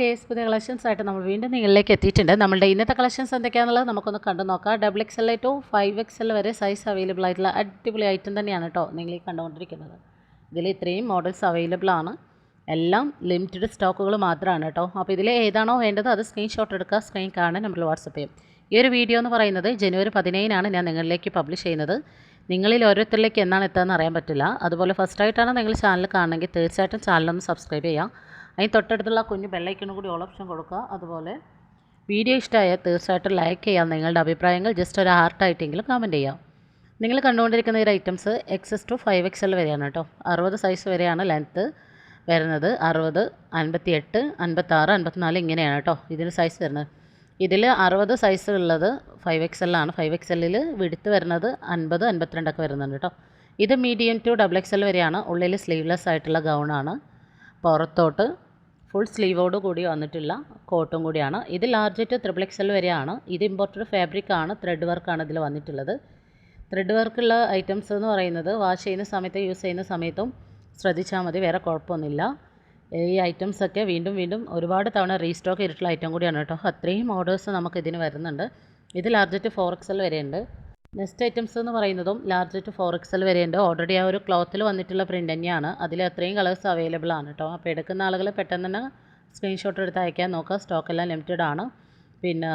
Days പുതിയ collections ആയിട്ട് നമ്മൾ വീണ്ടും നിങ്ങളിലേക്ക് എത്തിയിട്ടുണ്ട്. നമ്മുടെ ഇന്നത്തെ കളക്ഷൻസ് എന്തൊക്കെയാണെന്നുള്ളത് നമുക്കൊന്ന് കണ്ടു നോക്കാം. Double X L to five X L വരെ സൈസ് അവൈലബിൾ ആയിട്ടുള്ള അടിപൊളി ഐറ്റം തന്നെയാണ് കേട്ടോ നിങ്ങൾ ഈ കണ്ടുകൊണ്ടിരിക്കുന്നത്. ഇതിൽ ഇത്രയും മോഡൽസ് അവൈലബിൾ ആണ്. എല്ലാം ലിമിറ്റഡ് സ്റ്റോക്കുകൾ മാത്രമാണ് കേട്ടോ അപ്പോൾ ഇതിൽ ഏതാണോ വേണ്ടത് അത് സ്ക്രീൻഷോട്ട് എടുക്കുക സ്ക്രീൻ കാണാൻ നമ്മൾ വാട്സപ്പ് ചെയ്യും. ഈ ഒരു വീഡിയോ എന്ന് പറയുന്നത് ജനുവരി പതിനേഴിനാണ് ഞാൻ നിങ്ങളിലേക്ക് പബ്ലിഷ് ചെയ്യുന്നത്. നിങ്ങളിൽ ഓരോരുത്തരിലേക്ക് എന്നാണ് എത്തുകയെന്ന് അറിയാൻ പറ്റില്ല. അതുപോലെ ഫസ്റ്റായിട്ടാണ് നിങ്ങൾ ചാനൽ കാണണമെങ്കിൽ തീർച്ചയായിട്ടും ചാനലൊന്ന് സബ്സ്ക്രൈബ് ചെയ്യാം അതിന് തൊട്ടടുത്തുള്ള കുഞ്ഞ് ബെല്ലൈക്കനും കൂടി ഓൾ ഓപ്ഷൻ കൊടുക്കുക. അതുപോലെ വീഡിയോ ഇഷ്ടമായാൽ തീർച്ചയായിട്ടും ലൈക്ക് ചെയ്യാം. നിങ്ങളുടെ അഭിപ്രായങ്ങൾ ജസ്റ്റ് ഒരു ഹാർട്ടായിട്ടെങ്കിലും കമന്റ് ചെയ്യാം. നിങ്ങൾ കണ്ടുകൊണ്ടിരിക്കുന്ന ഈ items X S to five X L വരെയാണ് കേട്ടോ. അറുപത് സൈസ് വരെയാണ് ലെങ്ത്ത് വരുന്നത്. അറുപത് അൻപത്തി എട്ട് അൻപത്താറ് അൻപത്തിനാല് ഇങ്ങനെയാണ് കേട്ടോ ഇതിന് സൈസ് വരുന്നത്. ഇതിൽ അറുപത് സൈസ് ഉള്ളത് ഫൈവ് എക്സ് എല്ലാണ് ഫൈവ് എക്സ് എല്ലിൽ വിടുത്ത് വരുന്നത് അൻപത് അൻപത്തിരണ്ടൊക്കെ വരുന്നുണ്ട് കേട്ടോ. ഇത് medium to double X L വരെയാണ്. ഉള്ളിൽ സ്ലീവ്ലെസ് ആയിട്ടുള്ള ഗൗണാണ് പുറത്തോട്ട് ഫുൾ സ്ലീവോട് കൂടി വന്നിട്ടുള്ള കോട്ടും കൂടിയാണ്. ഇത് large to triple X L വരെയാണ്. ഇത് ഇമ്പോർട്ടഡ് ഫാബ്രിക് ആണ് ത്രെഡ് വർക്കാണ് ഇതിൽ വന്നിട്ടുള്ളത്. ത്രെഡ് വർക്കുള്ള ഐറ്റംസ് എന്ന് പറയുന്നത് വാഷ് ചെയ്യുന്ന സമയത്ത് യൂസ് ചെയ്യുന്ന സമയത്തും ശ്രദ്ധിച്ചാൽ മതി വേറെ കുഴപ്പമൊന്നുമില്ല. ഈ ഐറ്റംസ് ഒക്കെ വീണ്ടും വീണ്ടും ഒരുപാട് തവണ റീസ്റ്റോക്ക് ചെയ്തിട്ടുള്ള ഐറ്റം കൂടിയാണ് കേട്ടോ. അത്രയും ഓർഡേഴ്സ് നമുക്ക് ഇതിന് വരുന്നുണ്ട്. ഇത് large to four X L വരെയുണ്ട്. നെക്സ്റ്റ് ഐറ്റംസ് എന്ന് പറയുന്നതും large to four X L വരെയുണ്ട് ഓൾറെഡി ആ ഒരു ക്ലോത്തിൽ വന്നിട്ടുള്ള പ്രിന്റ് തന്നെയാണ്. അതിൽ അത്രയും കളേഴ്സ് അവൈലബിൾ ആണ് കേട്ടോ അപ്പോൾ എടുക്കുന്ന ആളുകൾ പെട്ടെന്ന് തന്നെ സ്ക്രീൻഷോട്ട് എടുത്ത് അയക്കാൻ നോക്കുക. സ്റ്റോക്ക് എല്ലാം ലിമിറ്റഡ് ആണ്. പിന്നെ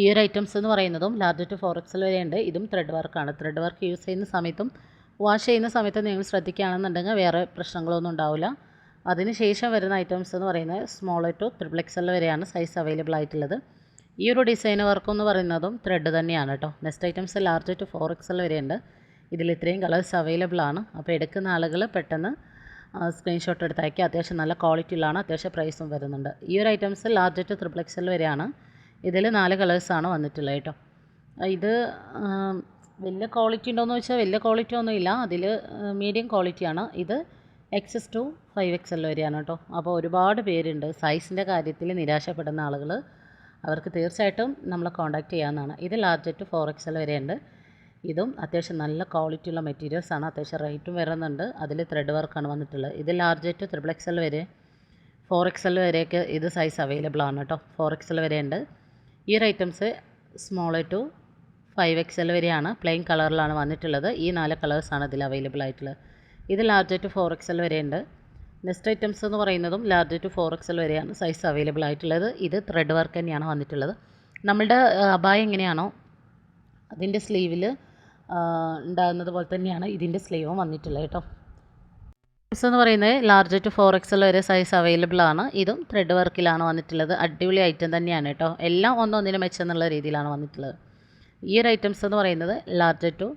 ഈ ഒരു ഐറ്റംസ് എന്ന് പറയുന്നതും ലാർജ് ടു ഫോർ എക്സൽ വരെയുണ്ട് ഇതും ത്രെഡ് വർക്കാണ് ത്രെഡ് വർക്ക് യൂസ് ചെയ്യുന്ന സമയത്തും വാഷ് ചെയ്യുന്ന സമയത്ത് നിങ്ങൾ ശ്രദ്ധിക്കുകയാണെന്നുണ്ടെങ്കിൽ വേറെ പ്രശ്നങ്ങളൊന്നും ഉണ്ടാവില്ല. അതിന് ശേഷം വരുന്ന ഐറ്റംസ് എന്ന് പറയുന്നത് small to triple X L വരെയാണ് സൈസ് അവൈലബിൾ ആയിട്ടുള്ളത്. ഈ ഒരു ഡിസൈൻ വർക്ക് എന്ന് പറയുന്നതും ത്രെഡ് തന്നെയാണ് കേട്ടോ. Next items large to four X L വരെയുണ്ട്. ഇതിൽ ഇത്രയും കളേഴ്സ് അവൈലബിൾ ആണ്. അപ്പോൾ എടുക്കുന്ന ആളുകൾ പെട്ടെന്ന് സ്ക്രീൻഷോട്ട് എടുത്ത് അയക്കുക. അത്യാവശ്യം നല്ല ക്വാളിറ്റിയിലാണ് അത്യാവശ്യം പ്രൈസും വരുന്നുണ്ട്. ഈ ഒരു items large to triple X L വരെയാണ്. ഇതിൽ നാല് കളേഴ്സാണ് വന്നിട്ടുള്ളത് കേട്ടോ. ഇത് വലിയ ക്വാളിറ്റി ഉണ്ടോയെന്ന് വെച്ചാൽ വലിയ ക്വാളിറ്റി ഒന്നുമില്ല അതിൽ മീഡിയം ക്വാളിറ്റിയാണ് ഇത് X S to five X L വരെയാണ് കേട്ടോ. അപ്പോൾ ഒരുപാട് പേരുണ്ട്. സൈസിന്റെ കാര്യത്തിൽ നിരാശപ്പെടുന്ന ആളുകൾ. അവർക്ക് തീർച്ചയായിട്ടും നമ്മളെ കോൺടാക്റ്റ് ചെയ്യാവുന്നതാണ്. ഇത് ലാർജ് ടു ഫോർ എക്സൽ വരെയുണ്ട്. ഇതും അത്യാവശ്യം നല്ല ക്വാളിറ്റി ഉള്ള മെറ്റീരിയൽസ് ആണ്. അത്യാവശ്യം റേറ്റും വരുന്നുണ്ട്. അതിൽ ത്രെഡ് വർക്കാണ് വന്നിട്ടുള്ളത്. ഇത് large to triple X L വരെ ഫോർ എക്സൽ വരെയൊക്കെ ഇത് സൈസ് അവൈലബിൾ ആണ് കേട്ടോ. ഫോർ എക്സൽ വരെയുണ്ട്. ഈ ഒരു items small to five X L വരെയാണ്. പ്ലെയിൻ കളറിലാണ് വന്നിട്ടുള്ളത്. ഈ നാല് കളേഴ്സാണ് ഇതിൽ അവൈലബിൾ ആയിട്ടുള്ളത്. ഇത് large to four X L വരെയുണ്ട്. നെക്സ്റ്റ് ഐറ്റംസ് എന്ന് പറയുന്നതും large to four X L വരെയാണ് സൈസ് അവൈലബിൾ ആയിട്ടുള്ളത്. ഇത് ത്രെഡ് വർക്ക് തന്നെയാണ് വന്നിട്ടുള്ളത്. നമ്മളുടെ അബായ എങ്ങനെയാണോ അതിന്റെ സ്ലീവിൽ ഉണ്ടാകുന്നത് പോലെ തന്നെയാണ് ഇതിന്റെ സ്ലീവും വന്നിട്ടുള്ളത് കേട്ടോ. ഐറ്റംസ് എന്ന് പറയുന്നത് large to four X L വരെ സൈസ് അവൈലബിൾ ആണ്. ഇതും ത്രെഡ് വർക്കിലാണ് വന്നിട്ടുള്ളത്. അടിപൊളി ഐറ്റം തന്നെയാണ് കേട്ടോ. എല്ലാം ഒന്നൊന്നിനും മെച്ചെന്നുള്ള രീതിയിലാണ് വന്നിട്ടുള്ളത്. ഈ ഒരു ഐറ്റംസ് എന്ന് പറയുന്നത് large to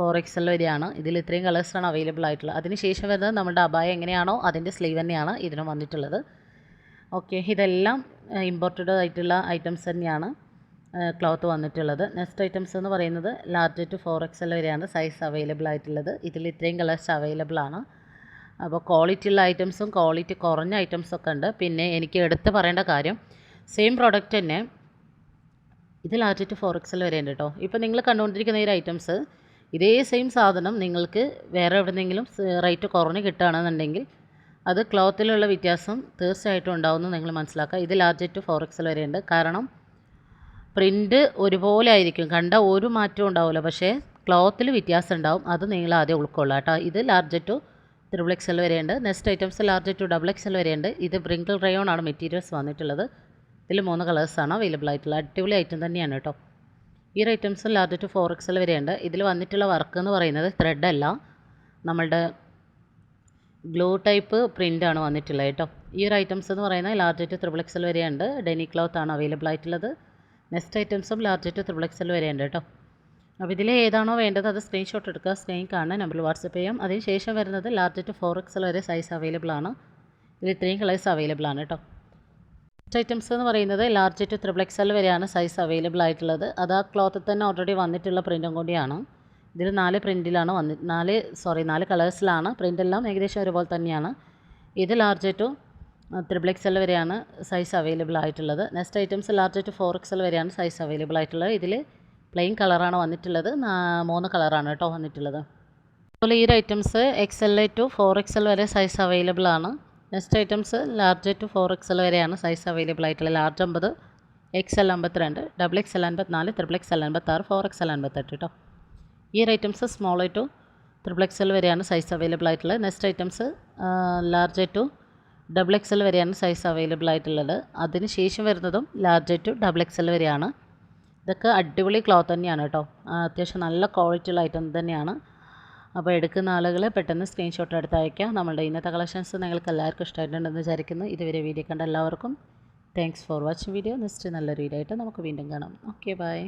four X L വരെയാണ് ഇതിൽ ഇത്രയും കളേഴ്സാണ് അവൈലബിൾ ആയിട്ടുള്ളത്. അതിനുശേഷം വരുന്നത് നമ്മുടെ അബായ എങ്ങനെയാണോ അതിന്റെ സ്ലീവ് തന്നെയാണ് ഇതിനും വന്നിട്ടുള്ളത്. ഓക്കെ ഇതെല്ലാം ഇമ്പോർട്ടഡ് ആയിട്ടുള്ള ഐറ്റംസ് തന്നെയാണ് ക്ലോത്ത് വന്നിട്ടുള്ളത്. നെക്സ്റ്റ് ഐറ്റംസ് എന്ന് പറയുന്നത് large to four X L വരെയാണ് സൈസ് അവൈലബിൾ ആയിട്ടുള്ളത്. ഇതിൽ ഇത്രയും കളേഴ്സ് അവൈലബിൾ ആണ്. അപ്പോൾ ക്വാളിറ്റി ഉള്ള ഐറ്റംസും ക്വാളിറ്റി കുറഞ്ഞ ഐറ്റംസും ഒക്കെ ഉണ്ട്. പിന്നെ എനിക്ക് എടുത്ത് പറയേണ്ട കാര്യം സെയിം പ്രോഡക്റ്റ് തന്നെ ഇത് large to four X L വരെ ഉണ്ട് കേട്ടോ ഇപ്പോൾ നിങ്ങൾ കണ്ടുകൊണ്ടിരിക്കുന്ന ഈ ഐറ്റംസ് ഇതേ സെയിം സാധനം നിങ്ങൾക്ക് വേറെ എവിടെന്നെങ്കിലും റേറ്റ് കുറഞ്ഞ് കിട്ടുകയാണെന്നുണ്ടെങ്കിൽ അത് ക്ലോത്തിലുള്ള വ്യത്യാസം തീർച്ചയായിട്ടും ഉണ്ടാവുമെന്ന് നിങ്ങൾ മനസ്സിലാക്കുക. ഇത് ലാർജ് ടു ഫോർ എക്സൽ വരെയുണ്ട്. കാരണം പ്രിന്റ് ഒരുപോലെ ആയിരിക്കും. കണ്ട ഒരു മാറ്റവും ഉണ്ടാവില്ല. പക്ഷേ ക്ലോത്തിൽ വ്യത്യാസം ഉണ്ടാവും. അത് നിങ്ങൾ ആദ്യം ഉൾക്കൊള്ളുക കേട്ടോ. ഇത് large to triple X L വരെയുണ്ട്. Next items large to double X L വരെയുണ്ട്. ഇത് ബ്രിങ്കിൾ റയോൺ ആണ്. മെറ്റീരിയൽസ് വന്നിട്ടുള്ളത്. ഇതിൽ മൂന്ന് കളേഴ്സാണ് അവൈലബിൾ ആയിട്ടുള്ളത്. അടിപൊളി ഐറ്റം തന്നെയാണ് കേട്ടോ. ഈ ഒരു items large to four X L വരെയുണ്ട്. ഇതിൽ വന്നിട്ടുള്ള വർക്ക് എന്ന് പറയുന്നത് ത്രെഡ് അല്ല. നമ്മളുടെ ഗ്ലൂ ടൈപ്പ് പ്രിന്റ് ആണ് വന്നിട്ടുള്ളത് കേട്ടോ. ഈ ഒരു ഐറ്റംസ് എന്ന് പറയുന്നത് large to triple X L വരെയുണ്ട്. ഡെനി ക്ലോത്ത് ആണ് അവൈലബിൾ ആയിട്ടുള്ളത്. നെക്സ്റ്റ് ഐറ്റംസും large to triple X L വരെയുണ്ട് കേട്ടോ. അപ്പോൾ ഇതിൽ ഏതാണോ വേണ്ടത് അത് സ്ക്രീൻഷോട്ട് എടുക്കുക. സ്ക്രീൻ കാണാൻ നമ്പറിൽ വാട്സപ്പ് ചെയ്യാം. അതിന് ശേഷം വരുന്നത് large to four X L വരെ സൈസ് അവൈലബിൾ ആണ്. ഇതിൽ ഇത്രയും കളേഴ്സ് അവൈലബിൾ ആണ് കേട്ടോ. ഐറ്റംസ് എന്ന് പറയുന്നത് large to triple X L വരെയാണ് സൈസ് അവൈലബിൾ ആയിട്ടുള്ളത്. അത് ആ ക്ലോത്തിൽ തന്നെ ഓൾറെഡി വന്നിട്ടുള്ള പ്രിന്റും കൂടിയാണ്. ഇതിൽ നാല് പ്രിന്റിലാണ് വന്നി നാല് സോറി നാല് കളേഴ്സിലാണ് പ്രിന്റെല്ലാം ഏകദേശം ഒരുപോലെ തന്നെയാണ്. ഇത് large to triple X L വരെയാണ് സൈസ് അവൈലബിൾ ആയിട്ടുള്ളത്. Next items large to four X L വരെയാണ് സൈസ് അവൈലബിൾ ആയിട്ടുള്ളത്. ഇതിൽ പ്ലെയിൻ കളറാണ് വന്നിട്ടുള്ളത്. മൂന്ന് കളറാണ് കേട്ടോ വന്നിട്ടുള്ളത്. അതുപോലെ ഈ ഒരു items X L to four X L വരെ സൈസ് അവൈലബിൾ ആണ്. Next items large to four X L വരെയാണ് സൈസ് അവൈലബിൾ ആയിട്ടുള്ളത്. ലാർജ് അമ്പത് എക്സ് എൽ അമ്പത്തിരണ്ട് ഡബിൾ എക്സ് എൽ അൻപത്തിനാല് ത്രിബിൾ എക്സ് എൽ അൻപത്താറ് ഫോർ എക്സ് എൽ അൻപത്തെട്ട് കേട്ടോ ഈ ഒരു items small to triple X L വരെയാണ് സൈസ് അവൈലബിൾ ആയിട്ടുള്ളത്. Next items large to double X L വരെയാണ് സൈസ് അവൈലബിൾ ആയിട്ടുള്ളത്. അതിന് ശേഷം വരുന്നതും large to double X L വരെയാണ്. ഇതൊക്കെ അടിപൊളി ക്ലോത്ത് തന്നെയാണ് കേട്ടോ അത്യാവശ്യം നല്ല ക്വാളിറ്റിയുള്ള ഐറ്റം തന്നെയാണ്. അപ്പോൾ എടുക്കുന്ന ആളുകൾ പെട്ടെന്ന് സ്ക്രീൻഷോട്ട് എടുത്ത് അയക്കാം. നമ്മളുടെ ഇന്നത്തെ കളക്ഷൻസ് നിങ്ങൾക്ക് എല്ലാവർക്കും ഇഷ്ടമായിട്ടുണ്ടെന്ന് വിചാരിക്കുന്നു. ഇതുവരെ വീഡിയോ കണ്ട എല്ലാവർക്കും thanks for watching video next നല്ലൊരു വീഡിയോ ആയിട്ട് നമുക്ക് വീണ്ടും കാണാം. Okay bye